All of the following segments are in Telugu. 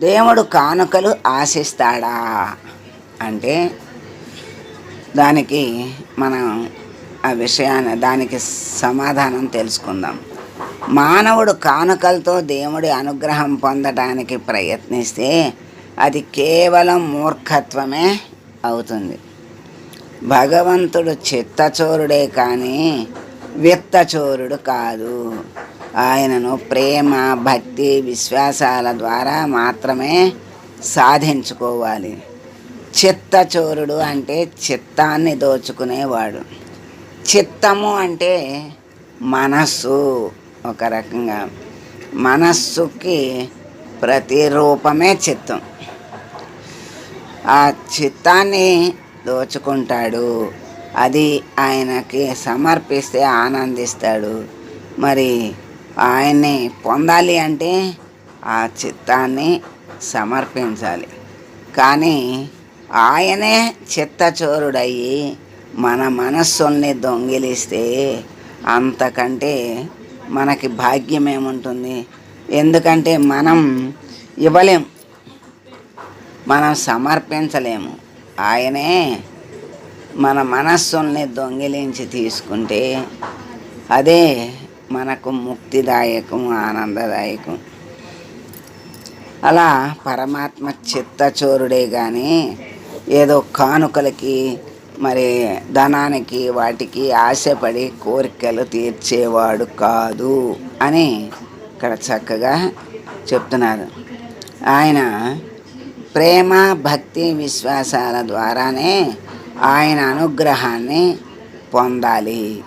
దేవుడు కానుకలు ఆశిస్తాడా? అంటే దానికి మనం ఆ విషయాన్ని దానికి సమాధానం తెలుసుకుందాం. మానవుడు కానుకలతో దేవుడి అనుగ్రహం పొందడానికి ప్రయత్నిస్తే అది కేవలం మూర్ఖత్వమే అవుతుంది. భగవంతుడు చిత్తచోరుడే కానీ విత్తచోరుడు కాదు. ఆయనను ప్రేమ భక్తి విశ్వాసాల ద్వారా మాత్రమే సాధించుకోవాలి. చిత్తచోరుడు అంటే చిత్తాన్ని దోచుకునేవాడు. చిత్తము అంటే మనస్సు ఒక రకంగా. మనస్సుకి ప్రతిరూపమే చిత్తం. ఆ చిత్తాన్ని దోచుకుంటాడు. అది ఆయనకి సమర్పిస్తే ఆనందిస్తాడు. మరి ఆయన్ని పొందాలి అంటే ఆ చిత్తాన్ని సమర్పించాలి. కానీ ఆయనే చిత్తచోరుడయ్యి మన మనస్సుల్ని దొంగిలిస్తే అంతకంటే మనకి భాగ్యం ఏముంటుంది ఎందుకంటే మనం ఇవ్వలేం. మనం సమర్పించలేము. ఆయనే మన మనస్సుల్ని దొంగిలించి తీసుకుంటే అదే మనకు ముక్తిదాయకం ఆనందదాయకం. అలా పరమాత్మ చిత్తచోరుడే కానీ ఏదో కానుకలకి మరి ధనానికి వాటికి ఆశపడి కోరికలు తీర్చేవాడు కాదు అని ఇక్కడ చక్కగా చెప్తున్నారు. ఆయన ప్రేమ భక్తి విశ్వాసాల ద్వారానే ఆయన అనుగ్రహాన్ని పొందాలి.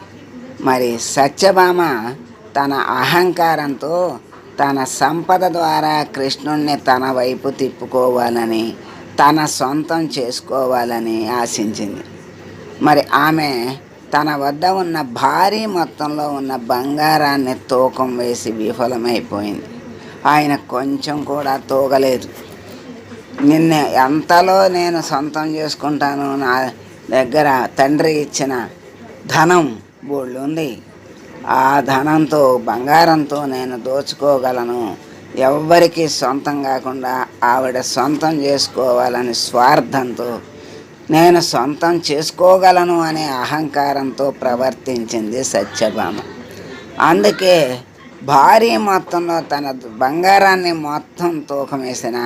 మరి సత్యభామ తన అహంకారంతో తన సంపద ద్వారా కృష్ణుణ్ణి తన వైపు తిప్పుకోవాలని తన సొంతం చేసుకోవాలని ఆశించింది. మరి ఆమె తన వద్ద ఉన్న భారీ మొత్తంలో ఉన్న బంగారాన్ని తూకం వేసి విఫలమైపోయింది. ఆయన కొంచెం కూడా తూగలేదు. నిన్న ఎంతలో నేను సొంతం చేసుకుంటాను నా దగ్గర తండ్రి ఇచ్చిన ధనం బోళ్ళు ఉంది. ఆ ధనంతో బంగారంతో నేను దోచుకోగలను. ఎవ్వరికీ సొంతం కాకుండా ఆవిడ సొంతం చేసుకోవాలని స్వార్థంతో నేను సొంతం చేసుకోగలను అనే అహంకారంతో ప్రవర్తించింది సత్యభామ. అందుకే భారీ మొత్తంలో తన బంగారాన్ని మొత్తం తూకమేసిన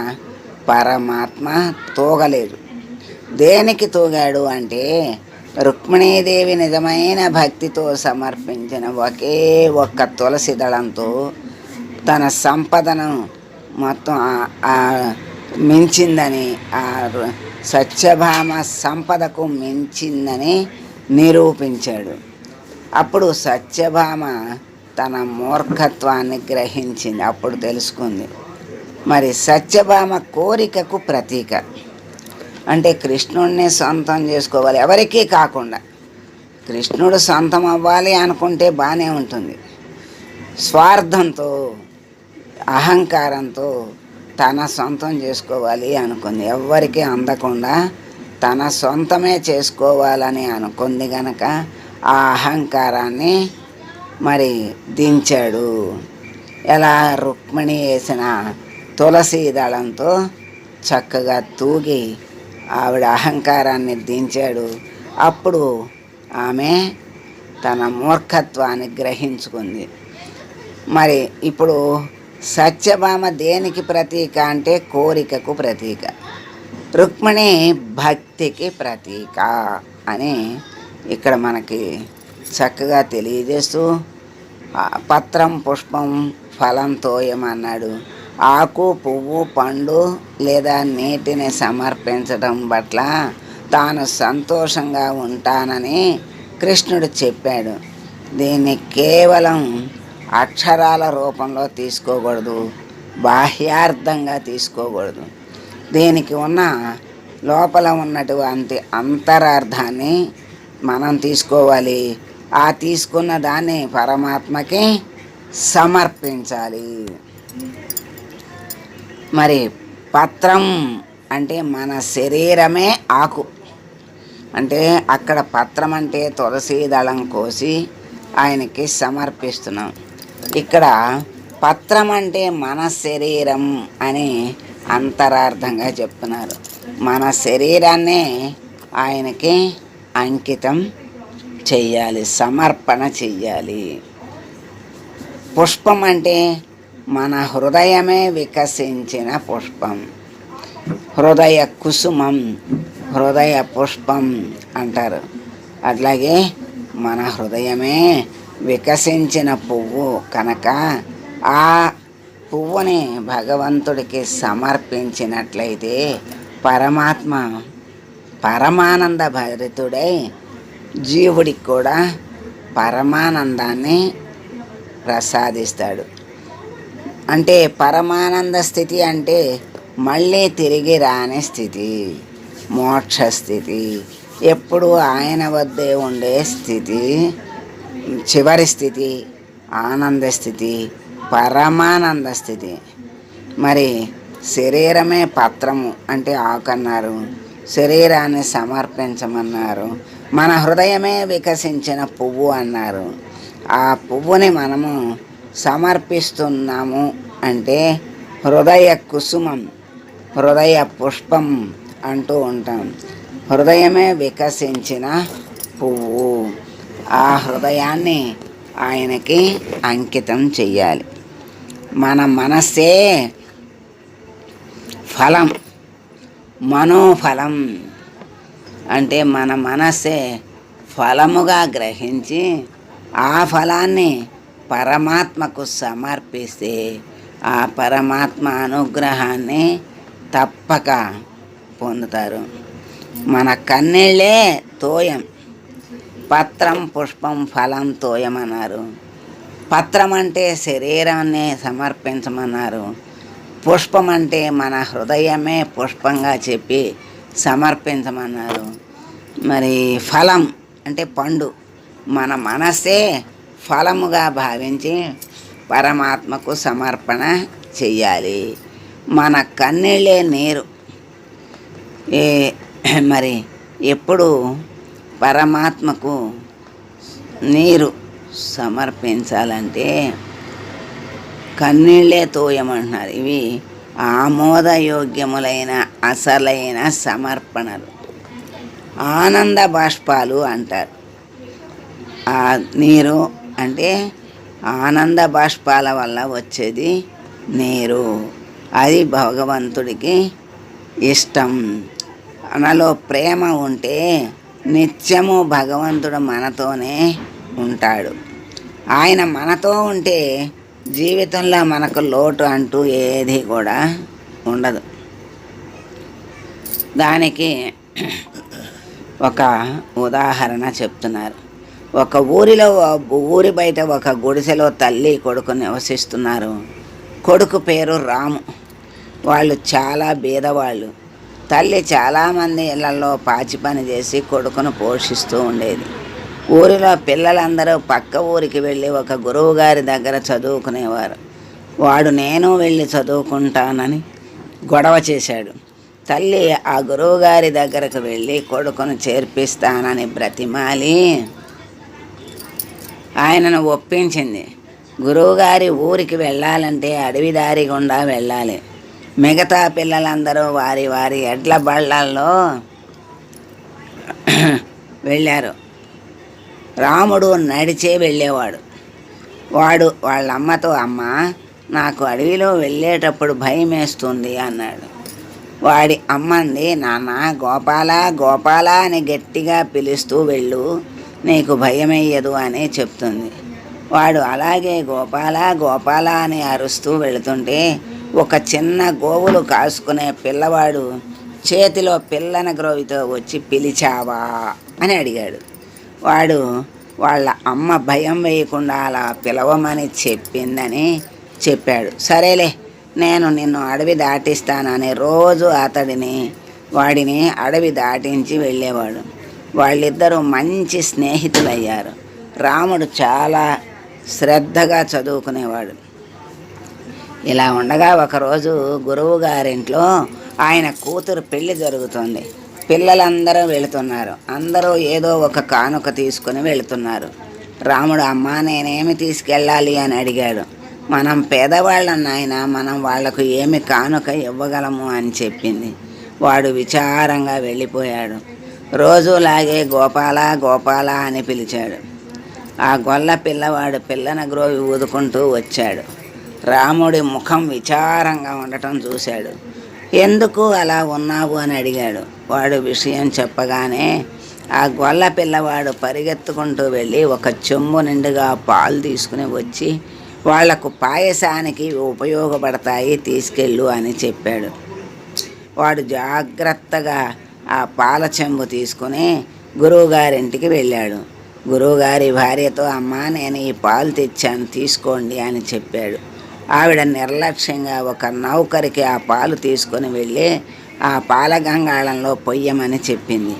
పరమాత్మ తూగలేదు. దేనికి తూగాడు అంటే రుక్మిణీదేవి నిజమైన భక్తితో సమర్పించిన ఒకే ఒక్క తులసి దళంతో తన సంపదను మొత్తం ఆ- మించిందని ఆ రు- సత్యభామ సంపదకు మించిందని నిరూపించాడు. అప్పుడు సత్యభామ తన మూర్ఖత్వాన్ని గ్రహించింది. అప్పుడు తెలుసుకుంది. మరి సత్యభామ కోరికకు ప్రతీక. అంటే కృష్ణుడిని సొంతం చేసుకోవాలి. ఎవరికీ కాకుండా కృష్ణుడు సొంతం అవ్వాలి అనుకుంటే బాగానే ఉంటుంది. స్వార్థంతో అహంకారంతో తన సొంతం చేసుకోవాలి అనుకుంది. ఎవ్వరికి అందకుండా తన సొంతమే చేసుకోవాలని అనుకుంది గనక ఆ అహంకారాన్ని మరి దించాడు. ఎలా రుక్మిణి వేసిన తులసి దళంతో చక్కగా తూగి ఆవిడ అహంకారాన్ని దించాడు. అప్పుడు ఆమె తన మూర్ఖత్వాన్ని గ్రహించుకుంది. మరి ఇప్పుడు సత్యభామ దేనికి ప్రతీక అంటే కోరికకు ప్రతీక? రుక్మిణి భక్తికి ప్రతీక అని ఇక్కడ మనకి చక్కగా తెలియజేస్తూ పత్రం పుష్పం ఫలం తోయమన్నాడు. ఆకు పువ్వు పండు లేదా నీటిని సమర్పించడం పట్ల తాను సంతోషంగా ఉంటానని కృష్ణుడు చెప్పాడు. దీన్ని కేవలం అక్షరాల రూపంలో తీసుకోకూడదు బాహ్యార్థంగా తీసుకోకూడదు. దీనికి ఉన్న లోపల ఉన్నటువంటి అంతరార్థాన్ని మనం తీసుకోవాలి. ఆ తీసుకున్న దాన్ని పరమాత్మకి సమర్పించాలి. మరి పత్రం అంటే మన శరీరమే ఆకు. అంటే అక్కడ పత్రం అంటే తులసి దళం కోసి ఆయనకి సమర్పిస్తున్నాం. ఇక్కడ పత్రం అంటే మన శరీరం అని అంతరార్థంగా చెప్తున్నారు. మన శరీరాన్నే ఆయనకి అంకితం చెయ్యాలి సమర్పణ చెయ్యాలి. పుష్పం అంటే మన హృదయమే వికసించిన పుష్పం. హృదయ కుసుమం హృదయ పుష్పం అంటారు. అట్లాగే మన హృదయమే వికసించిన పువ్వు కనుక ఆ పువ్వుని భగవంతుడికి సమర్పించినట్లయితే పరమాత్మ పరమానంద భరితుడై జీవుడికి కూడా పరమానందాన్ని ప్రసాదిస్తాడు. అంటే పరమానంద స్థితి అంటే మళ్ళీ తిరిగి రాని స్థితి మోక్ష స్థితి ఎప్పుడు ఆయన వద్దే ఉండే స్థితి చివరి స్థితి ఆనంద స్థితి పరమానంద స్థితి. మరి శరీరమే పత్రము అంటే ఆకన్నారు. శరీరాన్ని సమర్పించమన్నారు. మన హృదయమే వికసించిన పువ్వు అన్నారు. ఆ పువ్వుని మనము సమర్పిస్తున్నాము అంటే హృదయ కుసుమం హృదయ పుష్పం అంటూ ఉంటాం. హృదయమే వికసించిన పువ్వు. ఆ హృదయాన్ని ఆయనకి అంకితం చెయ్యాలి. మన మనస్సే ఫలం మనోఫలం అంటే మన మనస్సే ఫలముగా గ్రహించి ఆ ఫలాన్ని పరమాత్మకు సమర్పిస్తే ఆ పరమాత్మ అనుగ్రహాన్ని తప్పక పొందుతారు. మన కన్నీళ్ళే తోయం. పత్రం పుష్పం ఫలం తోయం అన్నారు పత్రం అంటే శరీరాన్ని సమర్పించమన్నారు. పుష్పం అంటే మన హృదయమే పుష్పంగా చెప్పి సమర్పించమన్నారు. మరి ఫలం అంటే పండు. మన మనసే ఫలముగా భావించి పరమాత్మకు సమర్పణ చెయ్యాలి. మన కన్నీళ్ళే నీరు. ఏ మరి ఎప్పుడు పరమాత్మకు నీరు సమర్పించాలంటే కన్నీళ్ళే తోయమంటున్నారు. ఇవి ఆమోదయోగ్యములైన అసలైన సమర్పణలు. ఆనంద బాష్పాలు అంటారు. ఆ నీరు అంటే ఆనంద బాష్పాల వల్ల వచ్చేది నీరు. అది భగవంతుడికి ఇష్టం. మనలో ప్రేమ ఉంటే నిత్యము భగవంతుడు మనతోనే ఉంటాడు. ఆయన మనతో ఉంటే జీవితంలో మనకు లోటు అంటూ ఏది కూడా ఉండదు. దానికి ఒక ఉదాహరణ చెప్తున్నారు. ఒక ఊరిలో ఊరి బయట ఒక గుడిసెలో తల్లి కొడుకు నివసిస్తున్నారు. కొడుకు పేరు రాము. వాళ్ళు చాలా బీదవాళ్ళు. తల్లి చాలామంది ఇళ్ళలో పాచి పని చేసి కొడుకును పోషిస్తూ ఉండేది. ఊరిలో పిల్లలందరూ పక్క ఊరికి వెళ్ళి ఒక గురువు గారి దగ్గర చదువుకునేవారు. వాడు నేను వెళ్ళి చదువుకుంటానని గొడవ చేశాడు. తల్లి ఆ గురువుగారి దగ్గరకు వెళ్ళి కొడుకును చేర్పిస్తానని బ్రతిమాలి. ఆయనను ఒప్పించింది. గురువుగారి ఊరికి వెళ్ళాలంటే అడవి దారి గుండా వెళ్ళాలి. మిగతా పిల్లలందరూ వారి వారి ఎడ్ల బళ్ళల్లో వెళ్ళారు. రాముడు నడిచే వెళ్ళేవాడు. వాడు వాళ్ళ అమ్మతో అమ్మ నాకు అడవిలో వెళ్ళేటప్పుడు భయం వేస్తుంది అన్నాడు. వాడి అమ్మంది నాన్న గోపాల గోపాల అని గట్టిగా పిలుస్తూ వెళ్ళు. నీకు భయమయ్యదు అని చెప్తుంది. వాడు అలాగే గోపాల గోపాల అని అరుస్తూ వెళుతుంటే ఒక చిన్న గోవులు కాసుకునే పిల్లవాడు చేతిలో పిల్లన గ్రోవితో వచ్చి పిలిచావా అని అడిగాడు. వాడు వాళ్ళ అమ్మ భయం వేయకుండా అలా పిలవమని చెప్పిందని చెప్పాడు. సరేలే నేను నిన్ను అడవి దాటిస్తానని రోజు అతడిని వాడిని అడవి దాటించి వెళ్ళేవాడు. వాళ్ళిద్దరూ మంచి స్నేహితులయ్యారు. రాముడు చాలా శ్రద్ధగా చదువుకునేవాడు. ఇలా ఉండగా ఒకరోజు గురువు గారింట్లో ఆయన కూతురు పెళ్ళి జరుగుతుంది. పిల్లలందరూ వెళుతున్నారు. అందరూ ఏదో ఒక కానుక తీసుకుని వెళుతున్నారు. రాముడు అమ్మ నేనేమి తీసుకెళ్ళాలి? అని అడిగాడు. మనం పేదవాళ్ళం నాయన మనం వాళ్ళకు ఏమి కానుక ఇవ్వగలము? అని చెప్పింది. వాడు విచారంగా వెళ్ళిపోయాడు. రోజులాగే గోపాల గోపాల అని పిలిచాడు. ఆ గొల్ల పిల్లవాడు పిల్లన గ్రోవి ఊదుకుంటూ వచ్చాడు. రాముడి ముఖం విచారంగా ఉండటం చూశాడు. ఎందుకు అలా ఉన్నావు? అని అడిగాడు. వాడు విషయం చెప్పగానే ఆ గొల్ల పిల్లవాడు పరిగెత్తుకుంటూ వెళ్ళి ఒక చెంబు నిండుగా పాలు తీసుకుని వచ్చి వాళ్ళకు పాయసానికి ఉపయోగపడతాయి తీసుకెళ్ళు అని చెప్పాడు. వాడు జాగ్రత్తగా ఆ పాల చెంబు తీసుకుని గురువుగారింటికి వెళ్ళాడు. గురువుగారి భార్యతో అమ్మ నేను ఈ పాలు తెచ్చాను తీసుకోండి అని చెప్పాడు. ఆవిడ నిర్లక్ష్యంగా ఒక నౌకరికి ఆ పాలు తీసుకొని వెళ్ళి ఆ పాల గంగాళంలో పొయ్యమని చెప్పింది.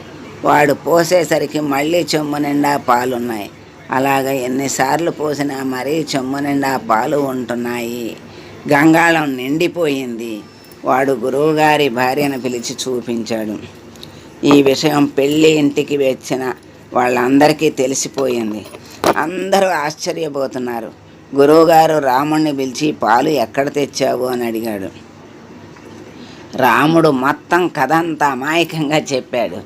వాడు పోసేసరికి మళ్ళీ చెమ్ము నిండా పాలున్నాయి. అలాగ ఎన్నిసార్లు పోసినా మరీ చెమ్ము నిండా పాలు ఉంటున్నాయి. గంగాళం నిండిపోయింది. వాడు గురువుగారి భార్యను పిలిచి చూపించాడు. ఈ విషయం పెళ్ళి ఇంటికి వచ్చిన వాళ్ళందరికీ తెలిసిపోయింది. అందరూ ఆశ్చర్యపోతున్నారు. గురువుగారు రాముణ్ణి పిలిచి పాలు ఎక్కడ తెచ్చావు అని అడిగాడు. రాముడు మొత్తం కథ అంతా అమాయకంగా చెప్పాడు.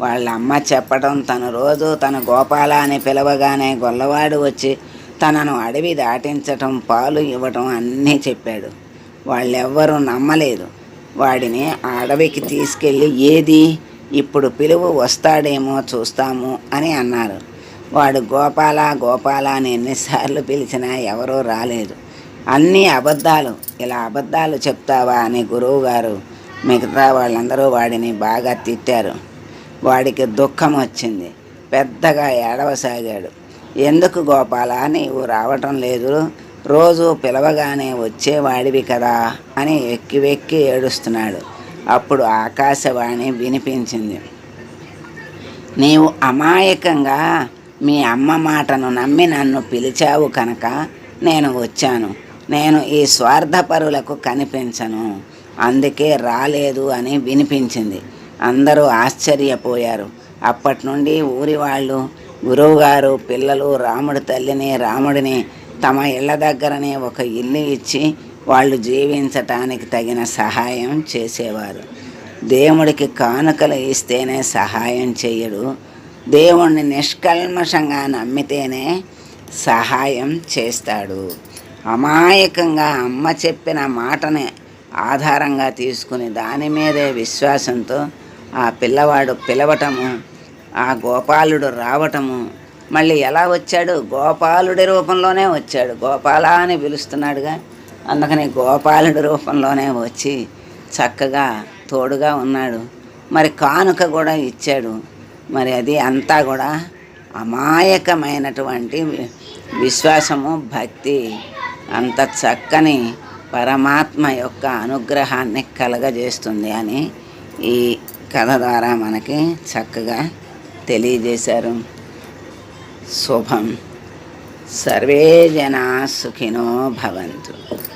వాళ్ళ అమ్మ చెప్పడం తను రోజు తన గోపాల అని పిలవగానే గొల్లవాడు వచ్చి తనను అడవి దాటించటం పాలు ఇవ్వటం అన్నీ చెప్పాడు. వాళ్ళెవ్వరూ నమ్మలేదు. వాడిని ఆ అడవికి తీసుకెళ్ళి ఏది? ఇప్పుడు పిలువు వస్తాడేమో చూస్తాము అని అన్నారు. వాడు గోపాల గోపాల అని ఎన్నిసార్లు పిలిచినా ఎవరూ రాలేదు. అన్నీ అబద్ధాలు ఇలా అబద్ధాలు చెప్తావా అని గురువుగారు మిగతా వాళ్ళందరూ వాడిని బాగా తిట్టారు. వాడికి దుఃఖం వచ్చింది. పెద్దగా ఏడవసాగాడు. ఎందుకు గోపాల? నీవు రావటం లేదు. రోజు పిలవగానే వచ్చేవాడివి కదా అని వెక్కి వెక్కి ఏడుస్తున్నాడు. అప్పుడు ఆకాశవాణి వినిపించింది. నీవు అమాయకంగా మీ అమ్మ మాటను నమ్మి నన్ను పిలిచావు కనుక నేను వచ్చాను. నేను ఈ స్వార్థపరులకు కనిపించను. అందుకే రాలేదు అని వినిపించింది. అందరూ ఆశ్చర్యపోయారు. అప్పటి నుండి ఊరి వాళ్ళు గురువుగారు పిల్లలు రాముడి తల్లిని రాముడిని తమ ఇళ్ళ దగ్గరనే ఒక ఇల్లు ఇచ్చి వాళ్ళు జీవించటానికి తగిన సహాయం చేసేవారు. దేవుడికి కానుకలు ఇస్తేనే సహాయం చేయడు. దేవుణ్ణి నిష్కల్మషంగా నమ్మితేనే సహాయం చేస్తాడు. అమాయకంగా అమ్మ చెప్పిన మాటని ఆధారంగా తీసుకుని దాని మీదే విశ్వాసంతో ఆ పిల్లవాడు పిలవటము ఆ గోపాలుడు రావటము మళ్ళీ ఎలా వచ్చాడు? గోపాలుడి రూపంలోనే వచ్చాడు. గోపాల అని పిలుస్తున్నాడుగా. అందుకని గోపాలుడి రూపంలోనే వచ్చి చక్కగా తోడుగా ఉన్నాడు. మరి కానుక కూడా ఇచ్చాడు. మరి అది అంతా కూడా అమాయకమైనటువంటి విశ్వాసము భక్తి అంత చక్కని పరమాత్మ యొక్క అనుగ్రహాన్ని కలగజేస్తుంది అని ఈ కథ ద్వారా మనకి చక్కగా తెలియజేశారు. శుభం. సర్వే జనా సుఖినో భవంతు.